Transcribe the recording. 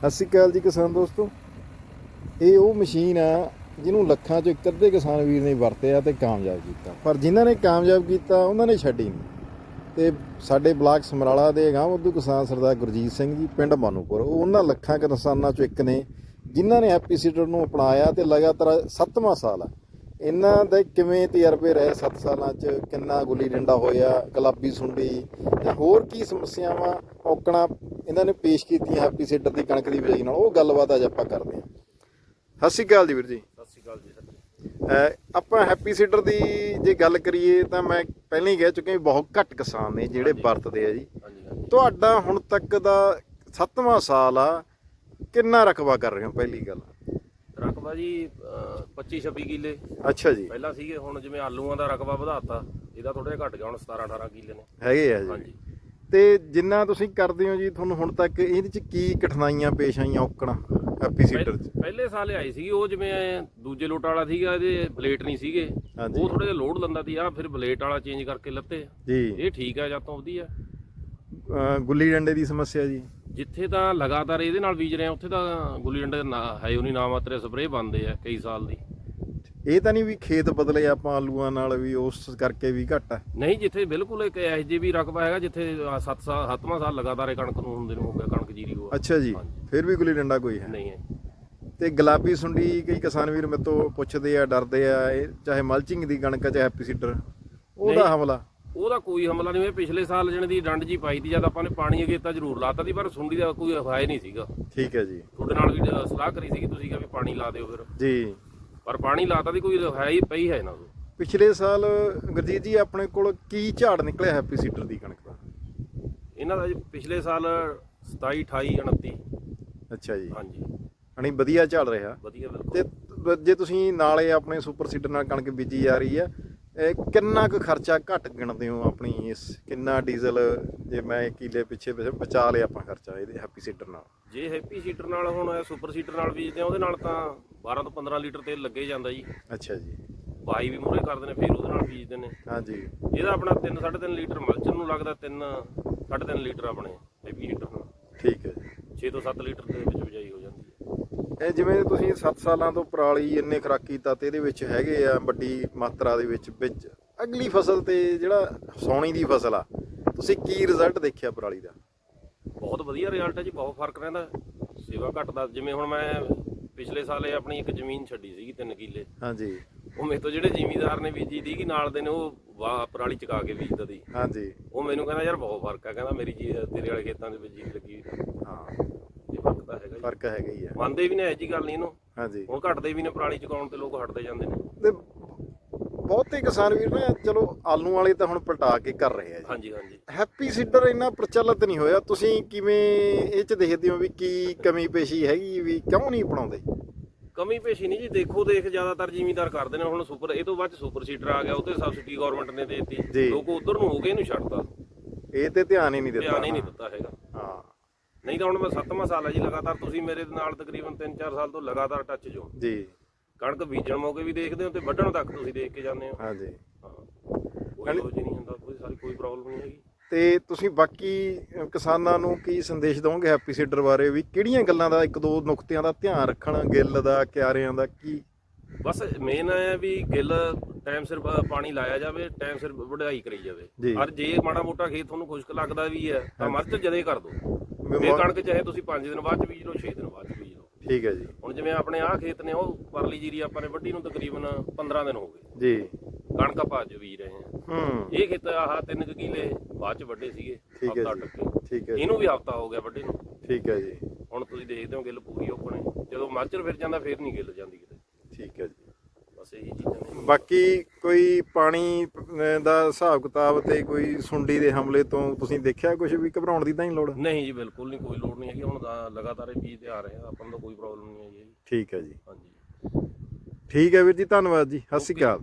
ਸਤਿ ਸ਼੍ਰੀ ਅਕਾਲ ਜੀ ਕਿਸਾਨ ਦੋਸਤੋ। ਇਹ ਉਹ ਮਸ਼ੀਨ ਆ ਜਿਹਨੂੰ ਲੱਖਾਂ ਚੋਂ ਇੱਕ ਅੱਧੇ ਕਿਸਾਨ ਵੀਰ ਨੇ ਵਰਤਿਆ ਤੇ ਕਾਮਯਾਬ ਕੀਤਾ। ਪਰ ਜਿਨ੍ਹਾਂ ਨੇ ਕਾਮਯਾਬ ਕੀਤਾ, ਉਹਨਾਂ ਨੇ ਛੱਡੀ ਨਹੀਂ ਤੇ ਸਾਡੇ ਬਲਾਕ ਸਮਰਾਲਾ ਦੇ ਗਾਂਵ ਉਦੋਂ ਕਿਸਾਨ ਸਰਦਾਰ ਗੁਰਜੀਤ ਸਿੰਘ ਜੀ, ਪਿੰਡ ਮਾਨੂਪੁਰ। ਉਹ ਉਹਨਾਂ ਲੱਖਾਂ ਕਿਸਾਨਾਂ ਚੋਂ ਇੱਕ ਨੇ, ਜਿਨ੍ਹਾਂ ਨੇ ਹੈਪੀ ਸੀਡਰ ਨੂੰ ਅਪਣਾਇਆ ਤੇ ਲਗਾਤਾਰ ਸੱਤਵਾਂ ਸਾਲ ਆ। ਇਹਨਾਂ ਦੇ ਕਿਵੇਂ ਤਜਰਬੇ ਰਹੇ 7 ਸਾਲਾਂ ਚ? ਕਿੰਨਾ ਗੁੱਲੀ ਡੰਡਾ ਹੋਇਆ? ਗੁਲਾਬੀ ਸੁੰਡੀ ਤੇ ਹੋਰ ਕੀ ਸਮੱਸਿਆਵਾਂ? ਔਕਣਾ ਇਹਨਾਂ ਨੇ ਪੇਸ਼ ਕੀਤੀਆਂ ਹੈਪੀ ਸੀਡਰ ਦੀ ਕਣਕ ਦੀ ਬਿਜਾਈ ਨਾਲ। ਉਹ ਗੱਲਬਾਤ ਅੱਜ ਆਪਾਂ ਕਰਦੇ ਹਾਂ। ਸਤਿ ਸ਼੍ਰੀ ਅਕਾਲ ਜੀ ਵੀਰ ਜੀ। ਸਤਿ ਸ਼੍ਰੀ ਅਕਾਲ ਜੀ ਸਰ ਆਪਾਂ ਹੈਪੀ ਸੀਡਰ ਦੀ ਜੇ ਗੱਲ ਕਰੀਏ ਤਾਂ ਮੈਂ ਪਹਿਲਾਂ ਹੀ ਕਹਿ ਚੁੱਕਿਆ ਬਹੁਤ ਘੱਟ ਕਿਸਾਨ ਨੇ ਜਿਹੜੇ। ਵਰਤਦੇ ਆ ਜੀ। ਤੁਹਾਡਾ ਹੁਣ ਤੱਕ ਦਾ ਸੱਤਵਾਂ ਸਾਲ ਆ। ਕਿੰਨਾ ਰਕਬਾ ਕਰ ਰਹੇ ਹੋ ਪਹਿਲੀ ਗੱਲ? ਰਕਬਾ ਜੀ 25 26 ਕਿੱਲੇ। ਅੱਛਾ ਜੀ। ਪਹਿਲਾਂ ਸੀਗੇ ਹੁਣ ਜਿਵੇਂ ਆਲੂਆਂ ਦਾ ਰਕਬਾ ਵਧਾਤਾ ਇਹਦਾ ਥੋੜਾ ਜਿਹਾ ਘਟ ਗਿਆ ਹੁਣ 17 18 ਕਿੱਲੇ ਨੇ। ਹੈਗੇ ਆ ਜੀ। ਹਾਂਜੀ। ਤੇ ਜਿੰਨਾ ਤੁਸੀਂ ਕਰਦੇ ਹੋ ਜੀ ਤੁਹਾਨੂੰ ਹੁਣ ਤੱਕ ਇਹਦੇ ਚ ਕੀ ਕਠਿਨਾਈਆਂ ਪੇਸ਼ ਆਈਆਂ ਔਕਣਾ ਹੈਪੀ ਸੀਡਰ ਚ? ਪਹਿ- ਪਹਿਲੇ ਸਾਲ ਆਈ ਸੀਗੀ ਉਹ ਜਿਵੇਂ ਦੂਜੇ ਲੋਟ ਵਾਲਾ ਸੀਗਾ ਇਹਦੇ ਬਲੇਟ ਨਹੀਂ ਸੀਗੇ। ਉਹ ਥੋੜਾ ਜਿਹਾ ਲੋਡ ਲੰਦਾ ਸੀ ਆ ਫਿਰ ਬਲੇਟ ਵਾਲਾ ਚੇਂਜ ਕਰਕੇ ਲੱਤੇ। ਜੀ। ਇਹ ਠੀਕ ਆ ਜਾਂ ਤੋਂ ਵਧੀਆ। ਗੁੱਲੀ ਡੰਡੇ ਦੀ ਸਮੱਸਿਆ ਜੀ। ਜਿੱਥੇ ਤਾਂ ਲਗਾਤਾਰ ਇਹਦੇ ਨਾਲ ਬੀਜ ਰਹੇ ਆ ਉੱਥੇ ਤਾਂ ਗੁੱਲੀ ਡੰਡੇ ਹੈ ਉਹ ਨਹੀਂ ਨਾ ਮਾਤਰੇ ਸਪਰੇਅ ਬੰਦੇ ਆ ਕਈ ਸਾਲ ਦੀ। ਇਹ ਤਾਂ ਨਹੀਂ ਵੀ ਖੇਤ ਬਦਲੇ ਆਪਾਂ ਆਲੂਆਂ ਨਾਲ ਵੀ ਉਸ ਕਰਕੇ ਵੀ ਘੱਟ ਆ। ਨਹੀਂ ਜਿੱਥੇ ਬਿਲਕੁਲ ਇੱਕ ਜਿਹੇ ਵੀ ਰਕਬਾ ਹੈਗਾ ਜਿੱਥੇ 7 ਸਾਲ 7ਵਾਂ ਸਾਲ ਲਗਾਤਾਰ ਇਹ ਕਣਕ ਨੂੰ ਹੁੰਦੇ ਨੂੰ ਹੋ ਗਿਆ ਕਣਕ ਜੀਰੀ ਹੋਆ। ਅੱਛਾ ਜੀ। ਫਿਰ ਵੀ ਗੁੱਲੀ ਡੰਡਾ ਕੋਈ ਹੈ? ਨਹੀਂ ਹੈ। ਤੇ ਗੁਲਾਬੀ ਸੁੰਡੀ ਕਈ ਕਿਸਾਨ ਵੀਰ ਮੇਰੇ ਤੋਂ ਪੁੱਛਦੇ ਆ ਡਰਦੇ ਆ ਇਹ ਚਾਹੇ ਮਲਚਿੰਗ ਦੀ ਕਣਕ ਚਾਹੇ ਹੈਪੀ ਸੀਡਰ ਉਹਦਾ। ਹਮਲਾ? ਉਹਦਾ ਕੋਈ ਹਮਲਾ ਨਹੀਂ ਹੋਇਆ। ਪਿਛਲੇ ਸਾਲ ਜਣ ਦੀ ਡੰਡ ਜੀ ਪਾਈ ਤੀ ਜਦ ਆਪਾਂ ਨੇ ਪਾਣੀ ਅਗੇਤਾ ਜ਼ਰੂਰ ਲਾਤਾ ਸੀ ਪਰ ਸੁੰਡੀ ਦਾ ਕੋਈ ਹਵਾਏ ਨਹੀਂ ਸੀਗਾ। ਠੀਕ ਹੈ ਜੀ। ਤੁਹਾਡੇ ਨਾਲ ਵੀ ਸਲਾਹ ਕਰੀ ਸੀਗੀ ਤੁਸੀਂ ਕਿਹਾ ਵੀ ਪਾਣੀ ਲਾ ਦਿਓ ਫਿਰ। ਜੀ। ਪਰ ਪਾਣੀ ਲਾਤਾ ਦੀ ਕੋਈ ਹੈ ਹੀ ਪਈ ਹੈ ਨਾ ਉਹ ਪਿਛਲੇ ਸਾਲ ਗੁਰਜੀਤ ਜੀ ਆਪਣੇ ਕੋਲ ਕੀ ਝਾੜ ਨਿਕਲਿਆ ਹੈਪੀ ਸੀਡਰ ਦੀ ਕਣਕ ਦਾ? ਇਹਨਾਂ ਦਾ ਜੀ ਪਿਛਲੇ ਸਾਲ 27 28 29 ਅੱਛਾ ਜੀ। ਹਾਂਜੀ। ਹਣੀ ਵਧੀਆ ਝਾੜ ਰਿਹਾ। ਵਧੀਆ ਬਿਲਕੁਲ। ਤੇ ਜੇ ਤੁਸੀਂ ਨਾਲੇ ਆਪਣੇ ਸੁਪਰ ਸੀਡਰ ਨਾਲ ਕਣਕ ਬੀਜੀ ਜਾ ਰਹੀ ਆ ਇਹ ਕਿੰਨਾ ਕੁ ਖਰਚਾ ਘੱਟ ਗਿਣਦੇ ਹੋ ਆਪਣੀ ਇਸ ਕਿੰਨਾ ਡੀਜ਼ਲ ਜੇ ਮੈਂ ਕਿਲੇ ਪਿੱਛੇ ਬਚਾ ਲਿਆ ਆਪਾਂ ਖਰਚਾ ਇਹਦੇ ਹੈਪੀ ਸੀਡਰ ਨਾਲ? ਜੇ ਹੈਪੀ ਸੀਟਰ ਨਾਲ ਹੁਣ ਸੁਪਰ ਸੀਟਰ ਨਾਲ ਬੀਜਦੇ ਆ ਉਹਦੇ ਨਾਲ ਤਾਂ 12 ਤੋਂ 15 ਲੀਟਰ ਤੇਲ ਲੱਗੇ ਜਾਂਦਾ ਜੀ। ਅੱਛਾ ਜੀ। ਬਾਈ ਵੀ ਮੂਰੇ ਕਰਦੇ ਨੇ ਫਿਰ ਉਹਦੇ ਨਾਲ ਬੀਜਦੇ ਨੇ। ਹਾਂਜੀ। ਇਹਦਾ ਆਪਣਾ 3 3.5 ਲੀਟਰ ਮਲਚਰ ਨੂੰ ਲੱਗਦਾ 3 3.5 ਲੀਟਰ ਆਪਣੇ ਹੈਪੀ ਹੀਟਰ ਨੂੰ। ਠੀਕ ਹੈ ਜੀ। 6 ਤੋਂ 7 ਲੀਟਰ ਦੇ ਵਿੱਚ ਬਿਜਾਈ ਹੋ ਜਾਂਦੀ ਹੈ। ਇਹ ਜਿਵੇਂ ਤੁਸੀਂ 7 ਸਾਲਾਂ ਤੋਂ ਪਰਾਲੀ ਇੰਨੇ ਖਰਾਕੀ ਤੱਤ ਇਹਦੇ ਵਿੱਚ ਹੈਗੇ ਆ ਵੱਡੀ ਮਾਤਰਾ ਦੇ ਵਿੱਚ ਵਿੱਚ ਅਗਲੀ ਫਸਲ ਤੇ ਜਿਹੜਾ ਸੌਣੀ ਦੀ ਫਸਲ ਆ ਤੁਸੀਂ ਕੀ ਰਿਜ਼ਲਟ ਦੇਖਿਆ ਪਰਾਲੀ ਦਾ? ਬਹੁਤ ਵਧੀਆ ਰਿਜ਼ਲਟ ਹੈ ਜੀ ਬਹੁਤ ਫ਼ਰਕ ਰਹਿੰਦਾ ਸੇਵਾ ਘਟਦਾ। ਜਿਵੇਂ ਹੁਣ ਮੈਂ ਪਿਛਲੇ ਸਾਲ ਇਹ ਆਪਣੀ ਇੱਕ ਜ਼ਮੀਨ ਛੱਡੀ ਸੀਗੀ 3 ਕਿੱਲੇ। ਹਾਂਜੀ। ਉਹ ਮੇਰੇ ਤੋਂ ਜਿਹੜੇ ਜ਼ਿਮੀਦਾਰ ਨੇ ਬੀਜੀ ਸੀਗੀ ਨਾਲ ਦੇ ਨੇ ਉਹ ਵਾਹ ਪਰਾਲੀ ਚਕਾ ਕੇ ਬੀਜਦਾ ਸੀ। ਹਾਂਜੀ। ਉਹ ਮੈਨੂੰ ਕਹਿੰਦਾ ਯਾਰ ਬਹੁਤ ਫ਼ਰਕ ਆ। ਕਹਿੰਦਾ ਮੇਰੀ ਜੀ ਤੇਰੇ ਵਾਲੇ ਖੇਤਾਂ ਦੇ ਵਿੱਚ ਜੀਰੀ ਲੱਗੀ ਹੋਈ ਆ। ਹਾਂ। ਇਹ ਫ਼ਰਕ ਤਾਂ ਹੈਗਾ ਜੀ। ਫ਼ਰਕ ਹੈਗਾ ਹੀ ਆ। ਮੰਨਦੇ ਵੀ ਨੇ ਇਹ ਜੀ ਗੱਲ ਨਹੀਂ ਇਹਨੂੰ। ਹਾਂਜੀ। ਹੁਣ ਘਟਦੇ ਵੀ ਨੇ ਪਰਾਲੀ ਚਕਾਉਣ ਤੇ ਲੋਕ ਹਟਦੇ ਜਾਂਦੇ ਨੇ। ਤੇ ਬਹੁਤੇ ਕਿਸਾਨ ਵੀਰ ਨਾ ਚਲੋ ਆਲੂ ਵਾਲੇ ਤਾਂ ਹੁਣ ਪਲਟਾ ਕੇ ਕਰ ਰਹੇ ਆ ਜੀ। ਹਾਂਜੀ ਹਾਂਜੀ। ਹੈਪੀ ਸੀਡਰ ਇੰਨਾ ਪ੍ਰਚਲਿਤ ਨਹੀਂ ਹੋਇਆ। ਤੁਸੀਂ ਕਿਵੇਂ ਇਹ ਚ ਦੇਖਦੇ ਹੋ ਵੀ ਕੀ ਕਮੀ ਪੇਸ਼ੀ ਹੈਗੀ ਵੀ ਕਿਉਂ ਨਹੀਂ ਅਪਣਾਉਂਦੇ? ਕਮੀ ਪੇਸ਼ੀ ਨਹੀਂ ਜੀ ਦੇਖੋ ਦੇਖ ਜ਼ਿਆਦਾਤਰ ਜ਼ਿਮੀਦਾਰ ਕਰਦੇ ਨੇ ਹੁਣ ਸੁਪਰ ਇਹ ਤੋਂ ਬਾਅਦ ਸੁਪਰ ਸੀਡਰ ਆ ਗਿਆ ਉਹਤੇ ਸਬਸਿਡੀ ਗਵਰਨਮੈਂਟ ਨੇ ਦੇ। ਦਿੱਤੀ। ਲੋਕ ਉਧਰ ਨੂੰ ਹੋ ਗਏ ਇਹਨੂੰ ਛੱਡਤਾ। ਇਹ ਤੇ ਧਿਆਨ ਹੀ ਨਹੀਂ ਦਿੱਤਾ। ਧਿਆਨ ਹੀ ਨਹੀਂ ਦਿੱਤਾ ਹੈਗਾ। ਹਾਂ। ਨਹੀਂ ਤਾਂ ਹੁਣ ਮੈਂ ਸੱਤਵਾਂ ਸਾਲ ਹੈ ਜੀ ਲਗਾਤਾਰ ਤੁਸੀਂ ਮੇਰੇ ਨਾਲ ਤਕਰੀਬਨ 3-4 ਸਾਲ ਤੋਂ ਲਗਾਤਾਰ ਟੱਚ ਜੋ ਜੀ। ਕਣਕ ਬੀਜਣ ਮੌਕੇ ਵੀ ਦੇਖਦੇ ਹੋ ਤੇ ਵੱਢਣ ਤੱਕ ਤੁਸੀਂ ਦੇਖ ਕੇ ਜਾਂਦੇ ਹੋ। ਹਾਂਜੀ। ਹਾਂ। ਕੋਈ ਰੋਜ਼ ਨਹੀਂ ਹੁੰਦਾ ਕੋਈ ਸਾਰੀ ਕੋਈ ਪ੍ਰੋਬਲਮ ਨਹੀਂ ਹੈਗੀ। ਤੇ ਤੁਸੀਂ ਬਾਕੀ ਕਿਸਾਨਾਂ ਨੂੰ ਕੀ ਸੰਦੇਸ਼ ਦਵੋਗੇ ਹੈਪੀ ਸੀਡਰ ਬਾਰੇ ਵੀ? ਕਿਹੜੀਆਂ ਗੱਲਾਂ ਦਾ ਇੱਕ ਦੋ ਨੁਕਤਿਆਂ ਦਾ ਧਿਆਨ ਰੱਖਣ ਗਿੱਲ ਦਾ ਕਿਆਰਿਆਂ ਦਾ ਕੀ? ਬਸ ਮੇਨ ਹੈ ਵੀ ਗਿੱਲ ਟਾਈਮ ਸਿਰ ਪਾਣੀ ਲਾਇਆ ਜਾਵੇ ਟਾਈਮ ਸਿਰ ਵਢਾਈ ਕਰੀ। ਜਾਵੇ। ਔਰ ਜੇ ਮਾੜਾ ਮੋਟਾ ਖੇਤ ਤੁਹਾਨੂੰ ਖੁਸ਼ਕ ਲੱਗਦਾ ਵੀ ਹੈ ਤਾਂ ਮਰਚ ਜਦੇ ਕਰ ਦਿਓ ਇਹ ਮੌ- ਕਣਕ ਚਾਹੇ ਤੁਸੀਂ 5 ਦਿਨ ਬਾਅਦ ਚ ਬੀਜ ਲਓ 6 ਦਿਨ ਬਾਅਦ ਚ ਬੀਜ ਠੀਕ ਹੈ ਜੀ। ਹੁਣ ਜਿਵੇਂ ਆਪਣੇ ਆਹ ਖੇਤ ਨੇ ਉਹ ਪਰਲੀ ਜੀਰੀ ਆਪਾਂ ਨੇ ਵੱਢੀ ਨੂੰ ਤਕਰੀਬਨ 15 ਦਿਨ ਹੋ ਗਏ। ਜੀ। ਕਣਕ ਆਪਾਂ ਅੱਜ ਬੀਜ ਰਹੇ ਹਾਂ। ਹੂੰ। ਇਹ ਖੇਤ ਆਹ ਤਿੰਨ ਕੁ ਕਿੱਲੇ ਬਾਅਦ ਚ ਵੱਢੇ ਸੀਗੇ ਠੀਕ ਹੈ ਜੀ। ਠੀਕ ਹੈ ਜੀ। ਇਹਨੂੰ ਵੀ ਹਫਤਾ ਹੋ ਗਿਆ ਵੱਢੇ ਨੂੰ। ਠੀਕ ਹੈ ਜੀ। ਹੁਣ ਤੁਸੀਂ ਦੇਖਦੇ ਹੋ ਗਿੱਲ ਪੂਰੀ ਓਪਨ ਹੈ। ਜਦੋਂ ਮਾਚਰ ਫਿਰ ਜਾਂਦਾ ਫਿਰ ਨਹੀਂ ਗਿੱਲ ਜਾਂਦੀ ਕਿਤੇ। ਠੀਕ ਹੈ ਜੀ। ਬਸ ਇਹੀ ਨੇ ਬਾਕੀ ਕੋਈ ਪਾਣੀ ਦਾ ਹਿਸਾਬ ਕਿਤਾਬ ਤੇ ਕੋਈ ਸੁੰਡੀ ਦੇ ਹਮਲੇ ਤੋਂ ਤੁਸੀਂ ਦੇਖਿਆ ਕੁਝ ਵੀ? ਘਬਰਾਉਣ ਦੀ ਤਾਂ ਨਹੀਂ ਲੋੜ? ਨਹੀਂ ਜੀ ਬਿਲਕੁਲ ਨਹੀਂ ਕੋਈ ਲੋੜ ਨਹੀਂ ਹੈਗੀ। ਹੁਣ ਤਾਂ ਲਗਾਤਾਰ ਇਹ ਬੀਜ ਤੇ ਆ ਰਹੇ ਆ ਆਪਾਂ ਨੂੰ ਤਾਂ ਕੋਈ ਪ੍ਰੋਬਲਮ ਨਹੀਂ ਹੈ ਜੀ। ਠੀਕ ਹੈ ਜੀ। ਹਾਂਜੀ। ਠੀਕ ਹੈ ਵੀਰ ਜੀ ਧੰਨਵਾਦ ਜੀ। ਸਤਿ ਸ਼੍ਰੀ ਅਕਾਲ।